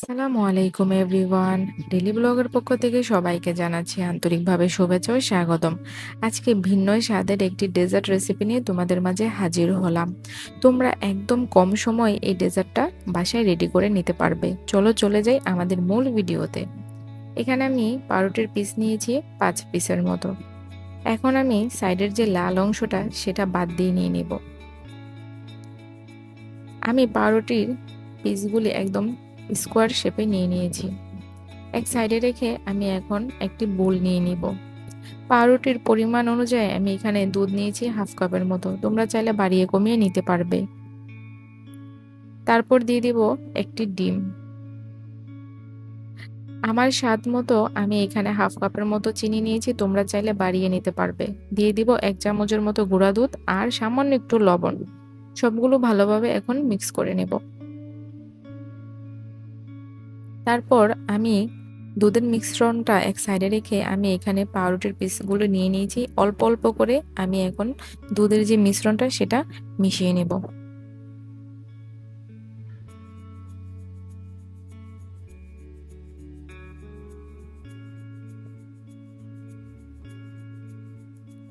আসসালামু আলাইকুম everyone. Daily ব্লগের পক্ষ থেকে সবাইকে জানাচ্ছি আন্তরিকভাবে শুভেচ্ছা ও স্বাগতম। আজকে ভিন্ন স্বাদের একটি ডেজার্ট রেসিপি নিয়ে তোমাদের মাঝে হাজির হলাম। তোমরা একদম কম সময়ে এই ডেজার্টটা বাসায় রেডি করে নিতে পারবে। চলো চলে যাই আমাদের মূল ভিডিওতে। এখানে আমি পাউরুটির পিস নিয়েছি পাঁচ পিসের মতো। এখন আমি সাইডের যে লাল অংশটা, সেটা বাদ দিয়ে নিয়ে নেব। আমি পাউরুটির পিসগুলি একদম স্কোয়ার শেপে নিয়ে নিয়েছি। এক সাইডে রেখে আমি এখন একটি বোল নিয়ে নিব। পাউরুটির পরিমাণ অনুযায়ী আমি এখানে দুধ নিয়েছি হাফ কাপের মতো। তোমরা চাইলে বাড়িয়ে কমিয়ে নিতে পারবে। তারপর দিয়ে দিব একটি ডিম। আমার স্বাদ মতো আমি এখানে হাফ কাপের মতো চিনি নিয়েছি, তোমরা চাইলে বাড়িয়ে নিতে পারবে। দিয়ে দিব এক চামচের মতো গুঁড়া দুধ আর সামান্য একটু লবণ। সবগুলো ভালোভাবে এখন মিক্স করে নেব। তারপর আমি দুধের মিশ্রণটা এক সাইডে রেখে আমি এখানে পাউরুটির পিসগুলো নিয়ে নিয়েছি। অল্প অল্প করে আমি এখন দুধের যে মিশ্রণটা সেটা মিশিয়ে নেব।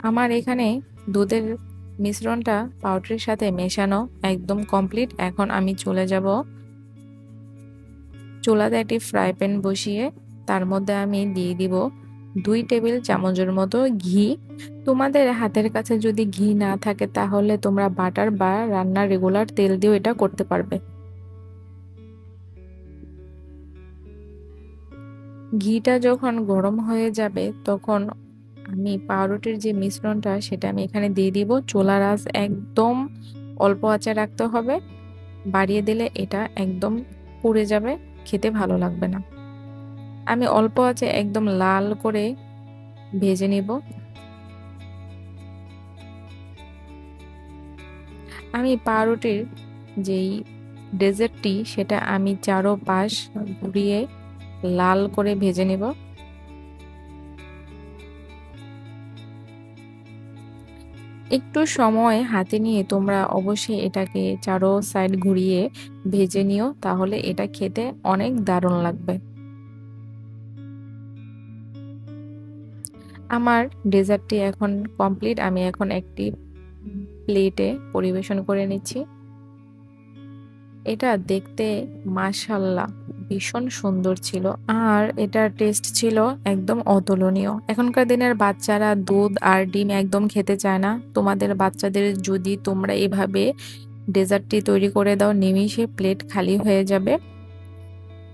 আমার এখানে দুধের মিশ্রণটা পাউডারের সাথে মেশানো একদম কমপ্লিট। এখন আমি চলে যাব চুলাতে একটি ফ্রাই প্যান বসিয়ে তার মধ্যে আমি দিয়ে দিব দুই টেবিল চামচের মতো ঘি। তোমাদের হাতের কাছে যদি ঘি না থাকে তাহলে তোমরা বাটার বা রান্নার রেগুলার তেল দিয়েও এটা করতে পারবে। ঘিটা যখন গরম হয়ে যাবে তখন আমি পাউরুটির যে মিশ্রণটা সেটা আমি এখানে দিয়ে দিব। চোলা রাস একদম অল্প আঁচে রাখতে হবে। বাড়িয়ে দিলে এটা একদম পুড়ে যাবে। খেতে ভালো লাগবে না। আমি অল্প আছে একদম লাল করে ভেজে নিব। আমি পাউরুটির যেই ডেজার্টটি সেটা আমি চারো পাশ ঘুরিয়ে লাল করে ভেজে নেব। একটু সময় হাতে নিয়ে তোমরা অবশ্যই এটাকে চারো সাইড ঘুরিয়ে ভেজে নিও, তাহলে এটা খেতে অনেক দারুণ লাগবে। আমার ডেজার্টটি এখন কমপ্লিট, আমি এখন একটি প্লেটে পরিবেশন করে নিচ্ছি। এটা দেখতে মাশাল্লাহ। ভীষণ সুন্দর ছিল। আর এটার টেস্ট ছিল একদম অতুলনীয়। এখনকার দিনের বাচ্চারা দুধ আর ডিম একদম খেতে চায় না। তোমাদের বাচ্চাদের যদি তোমরা এভাবে ডেজার্টটি তৈরি করে দাও নিমিশে প্লেট খালি হয়ে যাবে।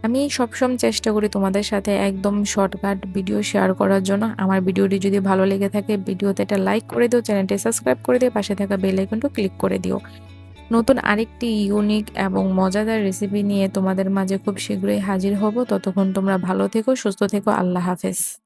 আমি সবসময় চেষ্টা করি তোমাদের সাথে একদম শর্টকাট ভিডিও শেয়ার করার জন্য। আমার ভিডিওটি যদি ভালো লেগে থাকে ভিডিওতে একটা লাইক করে দিও চ্যানেলটি সাবস্ক্রাইব করে দিও, পাশে থাকা বেল আইকনটা ক্লিক করে দিও। নতুন আরেকটি ইউনিক এবং মজাদার রেসিপি নিয়ে তোমাদের মাঝে খুব শীঘ্রই হাজির হব। ততক্ষণ তোমরা ভালো থেকো, সুস্থ থেকো। আল্লাহ হাফেজ।